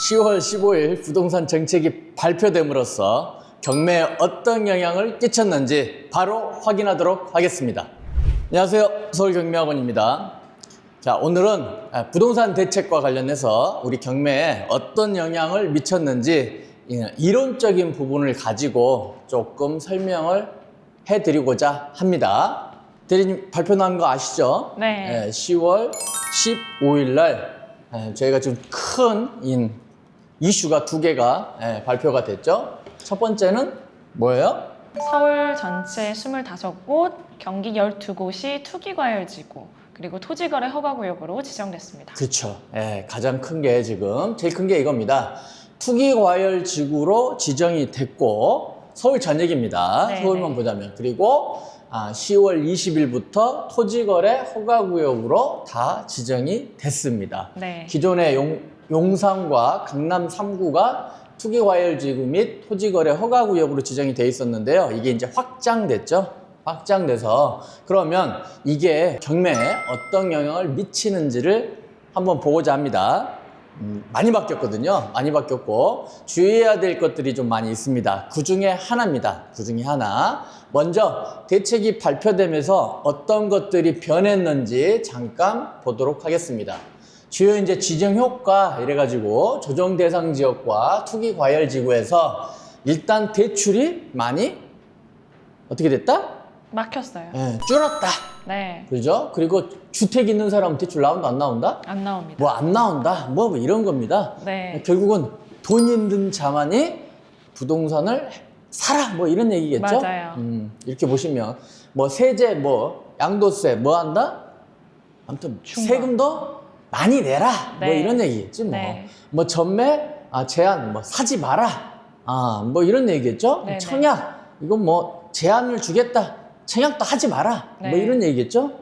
10월 15일 부동산 정책이 발표됨으로써 경매에 어떤 영향을 끼쳤는지 바로 확인하도록 하겠습니다. 안녕하세요. 서울경매학원입니다. 자, 오늘은 아, 부동산 대책과 관련해서 우리 경매에 어떤 영향을 미쳤는지 예, 이론적인 부분을 가지고 조금 설명을 해드리고자 합니다. 대리님 발표 난 거 아시죠? 네. 예, 10월 15일 날 예, 저희가 좀큰 인, 이슈가 두 개가 예, 발표가 됐죠. 첫 번째는 뭐예요? 서울 전체 25곳, 경기 12곳이 투기과열지구, 그리고 토지거래 허가구역으로 지정됐습니다. 그렇죠. 예, 가장 큰 게 지금 제일 큰 게 이겁니다. 투기과열 지구로 지정이 됐고 서울 전 얘기입니다. 네, 서울만 네. 보자면 그리고 아, 10월 20일부터 토지거래 허가구역으로 다 지정이 됐습니다. 네. 기존의 용, 용산과 강남 3구가 투기과열지구 및 토지거래 허가구역으로 지정이 돼 있었는데요. 이게 이제 확장됐죠. 확장돼서 그러면 이게 경매에 어떤 영향을 미치는지를 한번 보고자 합니다. 음, 많이 바뀌었거든요. 많이 바뀌었고 주의해야 될 것들이 좀 많이 있습니다. 그 중에 하나입니다. 그 중에 하나. 먼저 대책이 발표되면서 어떤 것들이 변했는지 잠깐 보도록 하겠습니다. 주요 이제 지정 효과 이래가지고 조정 대상 지역과 투기 과열 지구에서 일단 대출이 많이 어떻게 됐다? 막혔어요. 예, 줄었다. 네. 그죠? 그리고 주택 있는 사람은 대출 나온다 안 나온다? 안 나옵니다. 뭐 안 나온다? 뭐, 뭐 이런 겁니다. 네. 결국은 돈 있는 자만이 부동산을 사라 뭐 이런 얘기겠죠? 맞아요. 음, 이렇게 보시면 뭐 세제 뭐 양도세 뭐 한다? 아무튼 중과. 세금도 많이 내라 뭐 네. 이런 얘기겠지 뭐. 네. 뭐 전매 아 제한 뭐 사지 마라 아 뭐 이런 얘기겠죠? 네, 네. 청약 이건 뭐 제한을 주겠다 청약도 하지 마라 뭐 네. 이런 얘기겠죠?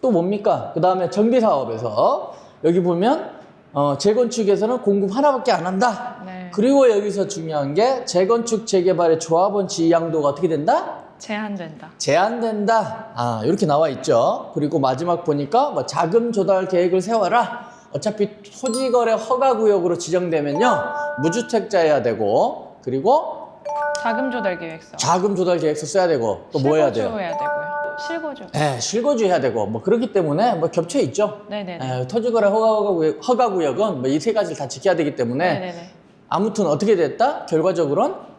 또 뭡니까? 그 다음에 정비 사업에서 여기 보면 어, 재건축에서는 공급 하나밖에 안 한다. 네. 그리고 여기서 중요한 게 재건축 재개발의 조합원 지위 양도가 어떻게 된다? 제한된다. 제한된다. 아 이렇게 나와 있죠. 그리고 마지막 보니까 뭐 자금 조달 계획을 세워라. 어차피 토지거래 허가 구역으로 지정되면요 무주택자여야 되고 그리고 자금 조달 계획서. 자금 조달 계획서 써야 되고 또 뭐 해야 돼요? 실거주 해야 되고요. 실거주. 예, 실거주 해야 되고 뭐 그렇기 때문에 뭐 겹쳐 있죠. 네네네. 에, 토지거래 허가 구역, 허가 구역은 뭐 이 세 가지를 다 지켜야 되기 때문에 네네네. 아무튼 어떻게 됐다? 결과적으로는 아,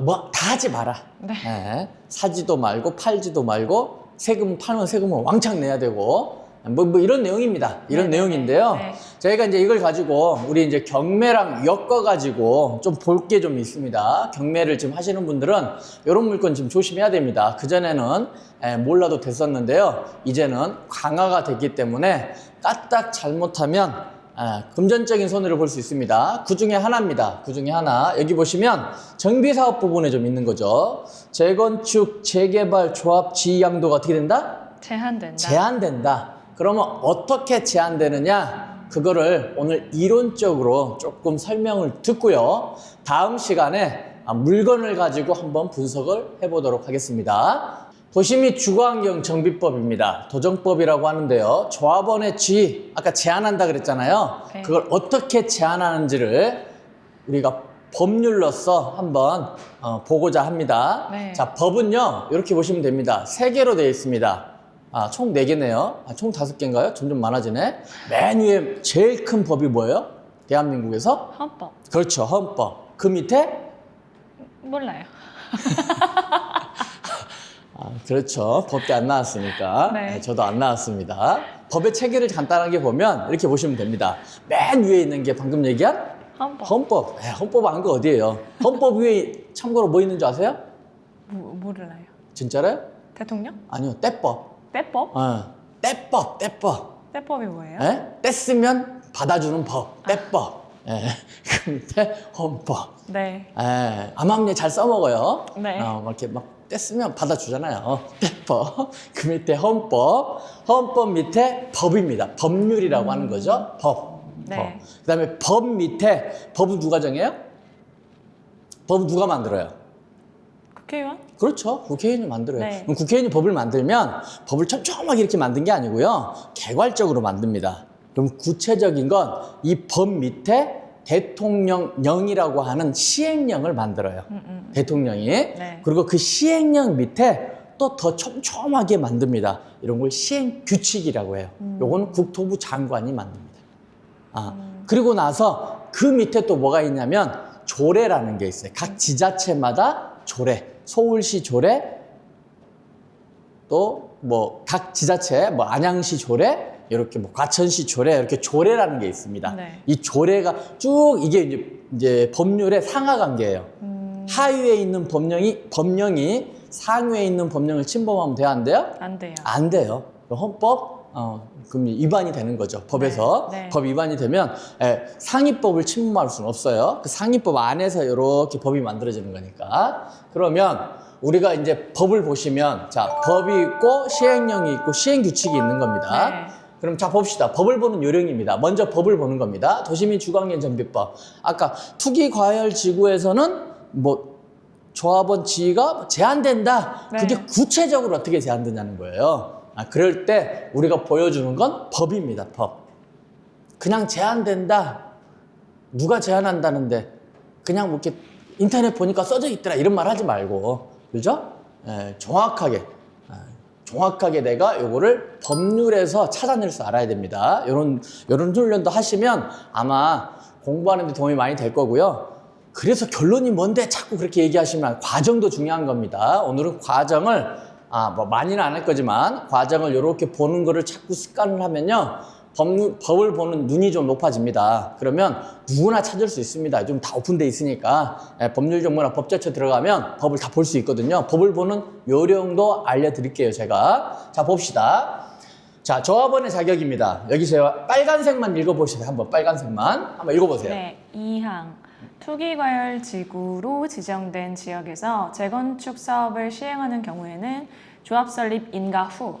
뭐 다 하지 마라. 네. 에, 사지도 말고 팔지도 말고 세금 팔면 세금은 왕창 내야 되고 뭐, 뭐 이런 내용입니다. 이런 네네네. 내용인데요. 네. 저희가 이제 이걸 가지고 우리 이제 경매랑 엮어 가지고 좀 볼 게 좀 있습니다. 경매를 지금 하시는 분들은 이런 물건 좀 조심해야 됩니다. 그 전에는 몰라도 됐었는데요. 이제는 강화가 됐기 때문에 까딱 잘못하면 에, 금전적인 손해를 볼 수 있습니다. 그 중에 하나입니다. 그 중에 하나. 여기 보시면 정비 사업 부분에 좀 있는 거죠. 재건축, 재개발, 조합, 지위 양도가 어떻게 된다? 제한된다. 제한된다. 그러면 어떻게 제한되느냐? 그거를 오늘 이론적으로 조금 설명을 듣고요. 다음 시간에 아, 물건을 가지고 한번 분석을 해보도록 하겠습니다. 도시및 주거환경 정비법입니다. 도정법이라고 하는데요. 조합원의 지위, 아까 제한한다 그랬잖아요. 네. 그걸 어떻게 제한하는지를 우리가 법률로서 한번 어, 보고자 합니다. 네. 자, 법은요, 이렇게 보시면 됩니다. 세 개로 되어 있습니다. 아, 총 네 개네요 아, 총 다섯 개인가요 점점 많아지네. 맨 위에 제일 큰 법이 뭐예요? 대한민국에서? 헌법. 그렇죠, 헌법. 그 밑에? 몰라요. 아, 그렇죠. 법대 안 나왔으니까. 네. 네, 저도 안 나왔습니다. 법의 체계를 간단하게 보면 이렇게 보시면 됩니다. 맨 위에 있는 게 방금 얘기한 헌법. 헌법. 네, 헌법 안 거 어디예요? 헌법 위에 참고로 뭐 있는 줄 아세요? 모, 모르나요? 진짜로요? 대통령? 아니요, 때법. 때법? 어, 때법, 때법. 때법이 뭐예요? 예? 뗐으면 받아주는 법, 때법. 예. 그 밑에 헌법. 네. 예. 암암리 잘 써먹어요. 네. 어, 막 이렇게 막 뗐으면 받아주잖아요. 때법. 그 밑에 헌법. 헌법 밑에 법입니다. 법률이라고 하는 거죠. 법. 네. 법. 그 다음에 법 밑에 법은 누가 정해요? 법은 누가 만들어요? 국회의원? 그렇죠. 국회의원이 만들어요. 네. 그럼 국회의원이 법을 만들면 법을 촘촘하게 이렇게 만든 게 아니고요. 개괄적으로 만듭니다. 그럼 구체적인 건 이 법 밑에 대통령령이라고 하는 시행령을 만들어요. 음, 음. 대통령이. 네. 그리고 그 시행령 밑에 또 더 촘촘하게 만듭니다. 이런 걸 시행 규칙이라고 해요. 음. 요거는 국토부 장관이 만듭니다. 아, 그리고 나서 그 밑에 또 뭐가 있냐면 조례라는 게 있어요. 각 지자체마다 조례, 서울시 조례, 또 뭐 각 지자체, 뭐 안양시 조례, 이렇게 뭐 과천시 조례 이렇게 조례라는 게 있습니다. 네. 이 조례가 쭉 이게 이제, 이제 법률의 상하 관계예요. 음, 하위에 있는 법령이 법령이 상위에 있는 법령을 침범하면 돼야 안 돼요? 안 돼요. 안 돼요. 헌법 어, 그럼 위반이 되는 거죠. 법에서 네, 네. 법 위반이 되면 예, 상위법을 침범할 수는 없어요. 그 상위법 안에서 이렇게 법이 만들어지는 거니까. 그러면 우리가 이제 법을 보시면 자 법이 있고 시행령이 있고 시행 규칙이 있는 겁니다. 네. 그럼 자 봅시다. 법을 보는 요령입니다. 먼저 법을 보는 겁니다. 도시민 주광년 정비법. 아까 투기 과열 지구에서는 뭐 조합원 지위가 제한된다. 네. 그게 구체적으로 어떻게 제한되냐는 거예요. 아, 그럴 때 우리가 보여주는 건 법입니다. 법. 그냥 제한된다. 누가 제한한다는데 그냥 뭐 이렇게 인터넷 보니까 써져 있더라 이런 말 하지 말고 그죠? 예, 정확하게 아, 정확하게 내가 요거를 법률에서 찾아낼 줄 알아야 됩니다. 요런 요런 훈련도 하시면 아마 공부하는 데 도움이 많이 될 거고요. 그래서 결론이 뭔데 자꾸 그렇게 얘기하시면 과정도 중요한 겁니다. 오늘은 과정을 아, 뭐 많이는 안 할 거지만 과정을 이렇게 보는 거를 자꾸 습관을 하면요. 법률, 법을 보는 눈이 좀 높아집니다. 그러면 누구나 찾을 수 있습니다. 좀 다 오픈돼 있으니까 예, 법률 정보나 법제처 들어가면 법을 다 볼 수 있거든요. 법을 보는 요령도 알려드릴게요. 제가 자 봅시다. 자 조합원의 자격입니다. 여기서 빨간색만 읽어보세요. 한번 빨간색만 한번 읽어보세요. 네, 2항. 투기과열 지구로 지정된 지역에서 재건축 사업을 시행하는 경우에는 조합 설립 인가 후,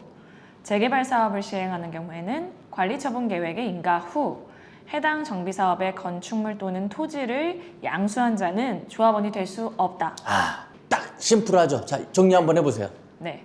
재개발 사업을 시행하는 경우에는 관리 처분 계획의 인가 후, 해당 정비 사업의 건축물 또는 토지를 양수한 자는 조합원이 될 수 없다. 아, 딱 심플하죠. 자, 정리 한번 해보세요. 네.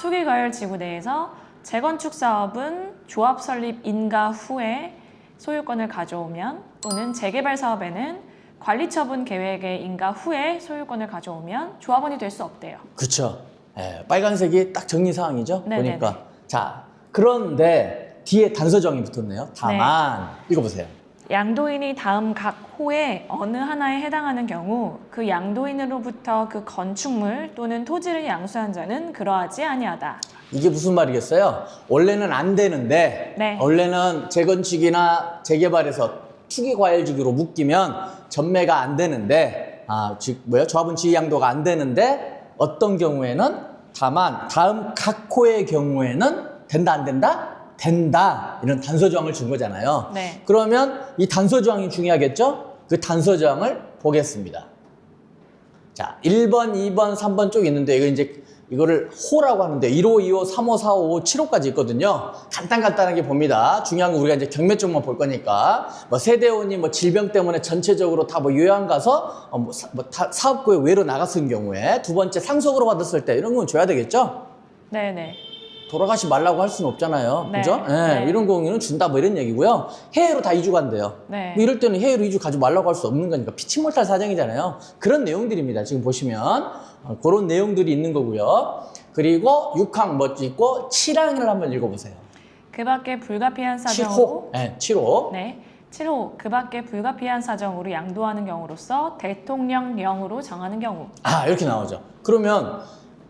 투기과열 지구 내에서 재건축 사업은 조합 설립 인가 후에 소유권을 가져오면 또는 재개발 사업에는 관리 처분 계획의 인가 후에 소유권을 가져오면 조합원이 될 수 없대요. 그쵸. 예, 빨간색이 딱 정리 사항이죠. 네네네. 보니까. 자, 그런데 뒤에 단서정이 붙었네요. 다만, 읽어보세요. 양도인이 다음 각 호의 어느 하나에 해당하는 경우 그 양도인으로부터 그 건축물 또는 토지를 양수한 자는 그러하지 아니하다. 이게 무슨 말이겠어요? 원래는 안 되는데, 네. 원래는 재건축이나 재개발에서 투기 과열지구로 묶이면 전매가 안 되는데, 아, 즉, 뭐야? 조합은 지위 양도가 안 되는데, 어떤 경우에는 다만, 다음 각 호의 경우에는 된다, 안 된다? 된다. 이런 단서 조항을 준 거잖아요. 네. 그러면 이 단서 조항이 중요하겠죠? 그 단서 조항을 보겠습니다. 자, 1번, 2번, 3번 쪽 있는데, 이거 이제, 이거를 호라고 하는데, 1호, 2호, 3호, 4호, 5호, 7호까지 있거든요. 간단간단하게 봅니다. 중요한 건 우리가 이제 경매 쪽만 볼 거니까. 뭐, 세대원이 뭐 질병 때문에 전체적으로 다 뭐 요양 가서, 어, 뭐, 사, 뭐 다- 사업구에 외로 나갔을 경우에, 두 번째 상속으로 받았을 때, 이런 건 줘야 되겠죠? 네네. 돌아가시 말라고 할 수는 없잖아요. 네. 그죠? 예, 네. 이런 경우에는 준다, 뭐 이런 얘기고요. 해외로 다 이주 간대요. 네. 뭐 이럴 때는 해외로 이주 가지 말라고 할 수 없는 거니까 피치 못할 사정이잖아요. 그런 내용들입니다. 지금 보시면 어, 그런 내용들이 있는 거고요. 그리고 6항 멋지 있고 7항을 한번 읽어보세요. 그 밖에 불가피한 사정으로 7호. 네, 7호. 네. 7호 그 밖에 불가피한 사정으로 양도하는 경우로서 대통령령으로 정하는 경우 아 이렇게 나오죠. 그러면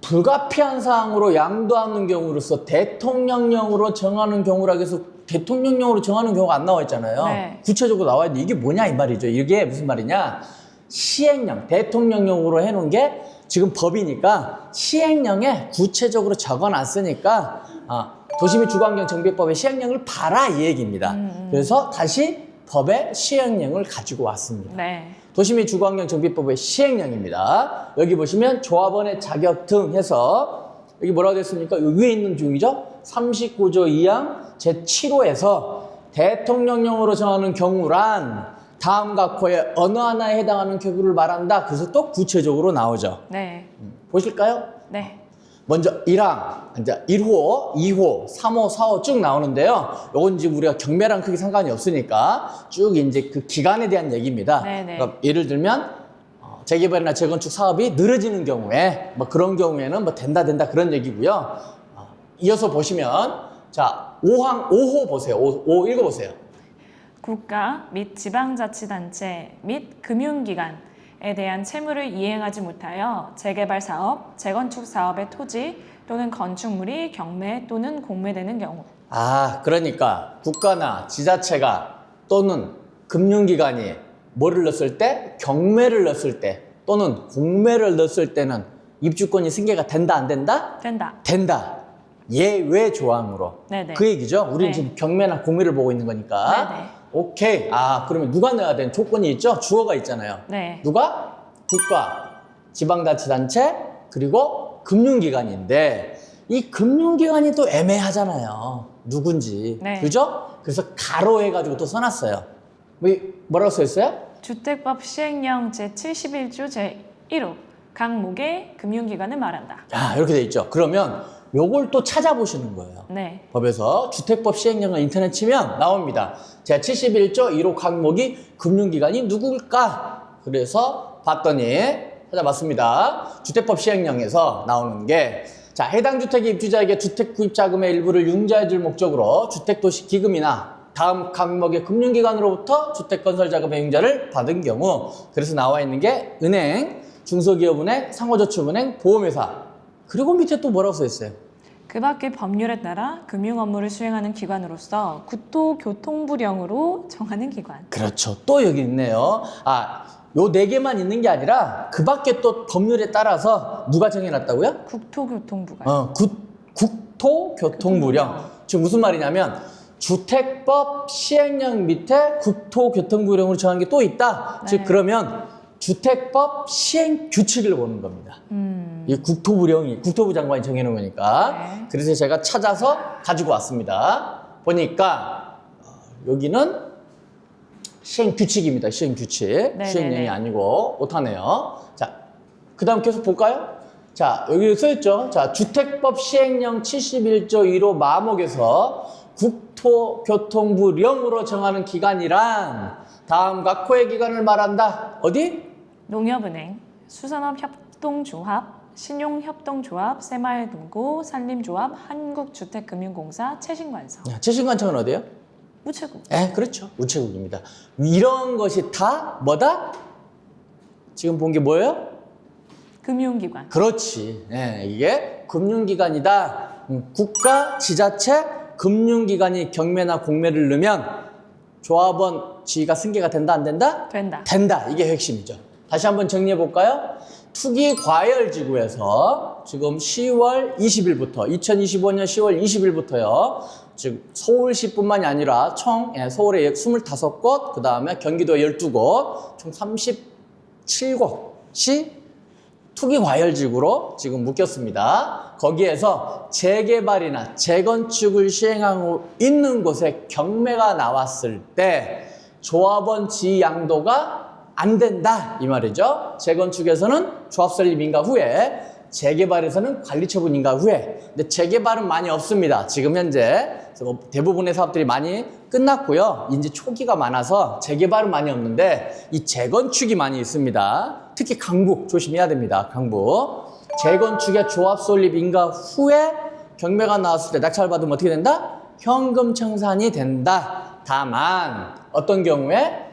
불가피한 사항으로 양도하는 경우로서 대통령령으로 정하는 경우라 해서 대통령령으로 정하는 경우가 안 나와 있잖아요. 네. 구체적으로 나와야 돼. 이게 뭐냐 이 말이죠. 이게 무슨 말이냐? 시행령, 대통령령으로 해놓은 게 지금 법이니까 시행령에 구체적으로 적어놨으니까 아, 도시및 주거환경 정비법의 시행령을 봐라 이 얘기입니다. 음. 그래서 다시 법의 시행령을 가지고 왔습니다. 네. 도시및 주거환경 정비법의 시행령입니다. 여기 보시면 조합원의 자격 등 해서 여기 뭐라고 됐습니까? 위에 있는 중이죠. 39조 2항 제7호에서 대통령령으로 정하는 경우란 다음 각호의 어느 하나에 해당하는 경우를 말한다. 그래서 또 구체적으로 나오죠. 네. 보실까요? 네. 먼저 1항, 이제 1호, 2호, 3호, 4호 쭉 나오는데요. 요건 지금 우리가 경매랑 크게 상관이 없으니까 쭉 이제 그 기간에 대한 얘기입니다. 네네. 그러니까 예를 들면 어, 재개발이나 재건축 사업이 늘어지는 경우에 뭐 그런 경우에는 뭐 된다 된다 그런 얘기고요. 어, 이어서 보시면 자 5항 5호 보세요. 5, 5 읽어보세요. 국가 및 지방자치단체 및 금융기관 에 대한 채무를 이행하지 못하여 재개발 사업, 재건축 사업의 토지 또는 건축물이 경매 또는 공매되는 경우 아, 그러니까 국가나 지자체가 또는 금융기관이 뭐를 넣었을 때 경매를 넣었을 때 또는 공매를 넣었을 때는 입주권이 승계가 된다 안 된다? 된다. 된다. 예외 조항으로. 네네. 그 얘기죠. 우리는 네. 지금 경매나 공매를 보고 있는 거니까. 네네. 오케이. 아, 그러면 누가 넣어야 되는 조건이 있죠? 주어가 있잖아요. 네. 누가? 국가, 지방자치단체, 그리고 금융기관인데 이 금융기관이 또 애매하잖아요. 누군지. 네. 그죠? 그래서 가로 해가지고 또 써놨어요. 뭐, 뭐라고 써있어요? 주택법 시행령 제71조 제1호 강목의 금융기관을 말한다. 야, 이렇게 돼 있죠. 그러면 요걸 또 찾아보시는 거예요. 네. 법에서 주택법 시행령을 인터넷 치면 나옵니다. 제 71조 1호 항목이 금융기관이 누굴까? 그래서 봤더니 찾아봤습니다. 주택법 시행령에서 나오는 게 자, 해당 주택의 입주자에게 주택 구입 자금의 일부를 융자해 줄 목적으로 주택 도시 기금이나 다음 항목의 금융기관으로부터 주택 건설 자금의 융자를 받은 경우 그래서 나와 있는 게 은행, 중소기업은행, 상호저축은행, 보험회사 그리고 밑에 또 뭐라고 써 있어요? 그 밖의 법률에 따라 금융 업무를 수행하는 기관으로서 국토교통부령으로 정하는 기관. 그렇죠. 또 여기 있네요. 아, 요 네 개만 있는 게 아니라 그 밖에 또 법률에 따라서 누가 정해놨다고요? 국토교통부가. 어, 국, 국토교통부령. 지금 무슨 말이냐면 주택법 시행령 밑에 국토교통부령으로 정한 게 또 있다. 네. 즉 그러면 주택법 시행 규칙을 보는 겁니다. 음. 이 국토부령이 국토부 장관이 정해놓은 거니까 네. 그래서 제가 찾아서 가지고 왔습니다. 보니까 어, 여기는 시행 규칙입니다. 시행 규칙 네네네. 시행령이 아니고 오타네요. 자, 그다음 계속 볼까요? 자, 여기 써 있죠. 자, 주택법 시행령 71조 1호 마목에서 국토교통부령으로 정하는 기관이란 다음과 코의 기관을 말한다. 어디? 농협은행, 수산업협동조합, 신용협동조합, 새마을금고, 산림조합, 한국주택금융공사, 채신관서, 야, 최신관청은 어디예요? 우체국. 예, 그렇죠. 우체국입니다. 이런 것이 다 뭐다? 지금 본 게 뭐예요? 금융기관. 그렇지. 예, 이게 금융기관이다. 음, 국가, 지자체, 금융기관이 경매나 공매를 넣으면 조합원 지위가 승계가 된다, 안 된다? 된다. 된다. 이게 핵심이죠. 다시 한번 정리해 볼까요? 투기 과열 지구에서 지금 10월 20일부터 2025년 10월 20일부터요. 즉 서울시뿐만이 아니라 총 예, 서울에 25곳, 그다음에 경기도 12곳, 총 37곳이 투기 과열 지구로 지금 묶였습니다. 거기에서 재개발이나 재건축을 시행하고 있는 곳에 경매가 나왔을 때 조합원 지위 양도가 안 된다 이 말이죠. 재건축에서는 조합 설립 인가 후에 재개발에서는 관리 처분 인가 후에 근데 재개발은 많이 없습니다. 지금 현재 뭐 대부분의 사업들이 많이 끝났고요. 이제 초기가 많아서 재개발은 많이 없는데 이 재건축이 많이 있습니다. 특히 강북 조심해야 됩니다. 강북 재건축의 조합 설립 인가 후에 경매가 나왔을 때 낙찰 받으면 어떻게 된다? 현금 청산이 된다. 다만 어떤 경우에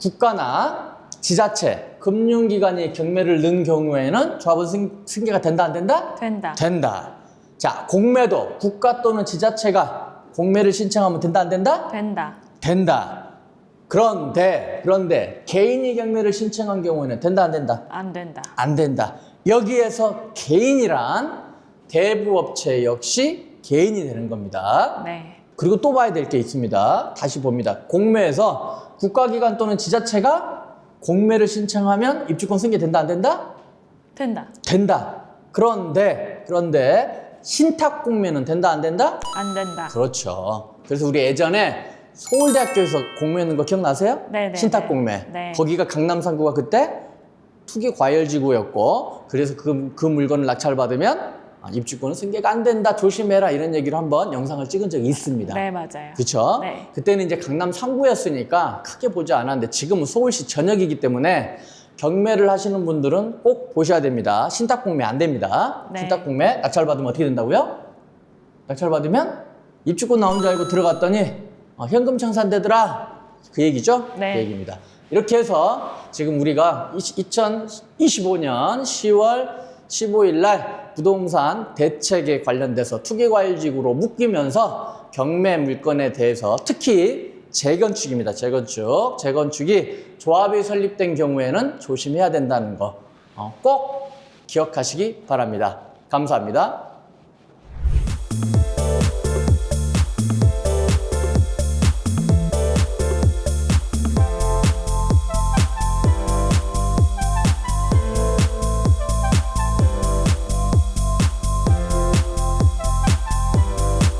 국가나 지자체, 금융기관이 경매를 넣은 경우에는 조합원 승, 승계가 된다 안 된다? 된다. 된다. 자, 공매도 국가 또는 지자체가 공매를 신청하면 된다 안 된다? 된다. 된다. 그런데 그런데 개인이 경매를 신청한 경우에는 된다 안 된다? 안 된다. 안 된다. 여기에서 개인이란 대부업체 역시 개인이 되는 겁니다. 네. 그리고 또 봐야 될 게 있습니다. 다시 봅니다. 공매에서 국가기관 또는 지자체가 공매를 신청하면 입주권 승계된다 안 된다? 된다. 된다. 그런데 그런데 신탁 공매는 된다 안 된다? 안 된다. 그렇죠. 그래서 우리 예전에 서울대학교에서 공매하는 거 기억나세요? 네네. 신탁 공매. 네. 거기가 강남 3구가 그때 투기 과열지구였고 그래서 그, 그 물건을 낙찰받으면 아, 입주권은 승계가 안 된다 조심해라 이런 얘기를 한번 영상을 찍은 적이 있습니다. 네, 맞아요. 그쵸? 네. 그때는 이제 강남 3구였으니까 크게 보지 않았는데 지금은 서울시 전역이기 때문에 경매를 하시는 분들은 꼭 보셔야 됩니다. 신탁 공매 안 됩니다. 네. 신탁 공매 낙찰 받으면 어떻게 된다고요? 낙찰 받으면 입주권 나온 줄 알고 들어갔더니 어, 현금 청산되더라. 그 얘기죠? 네. 그 얘기입니다. 이렇게 해서 지금 우리가 2025년 10월 15일 날 부동산 대책에 관련돼서 투기과열지구로 묶이면서 경매 물건에 대해서 특히 재건축입니다. 재건축. 재건축이 조합이 설립된 경우에는 조심해야 된다는 거 꼭 기억하시기 바랍니다. 감사합니다.